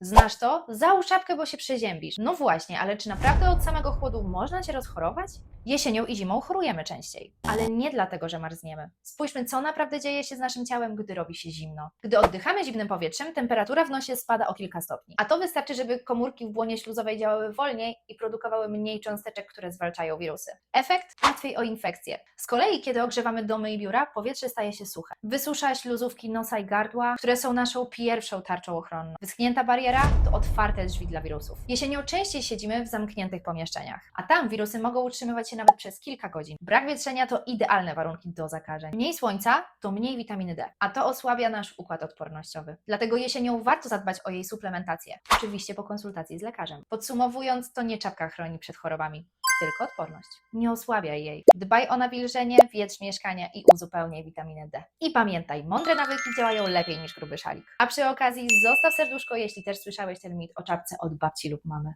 Znasz to? Załóż czapkę, bo się przeziębisz. No właśnie, ale czy naprawdę od samego chłodu można się rozchorować? Jesienią i zimą chorujemy częściej, ale nie dlatego, że marzniemy. Spójrzmy, co naprawdę dzieje się z naszym ciałem, gdy robi się zimno. Gdy oddychamy zimnym powietrzem, temperatura w nosie spada o kilka stopni. A to wystarczy, żeby komórki w błonie śluzowej działały wolniej i produkowały mniej cząsteczek, które zwalczają wirusy. Efekt? Łatwiej o infekcję. Z kolei, kiedy ogrzewamy domy i biura, powietrze staje się suche. Wysusza śluzówki nosa i gardła, które są naszą pierwszą tarczą ochronną. Wyschnięta bariera to otwarte drzwi dla wirusów. Jesienią częściej siedzimy w zamkniętych pomieszczeniach, a tam wirusy mogą utrzymywać się nawet przez kilka godzin. Brak wietrzenia to idealne warunki do zakażeń. Mniej słońca to mniej witaminy D, a to osłabia nasz układ odpornościowy. Dlatego jesienią warto zadbać o jej suplementację, oczywiście po konsultacji z lekarzem. Podsumowując, to nie czapka chroni przed chorobami, tylko odporność. Nie osłabiaj jej. Dbaj o nawilżenie, wietrz mieszkania i uzupełniaj witaminę D. I pamiętaj, mądre nawyki działają lepiej niż gruby szalik. A przy okazji zostaw serduszko, jeśli też słyszałeś ten mit o czapce od babci lub mamy.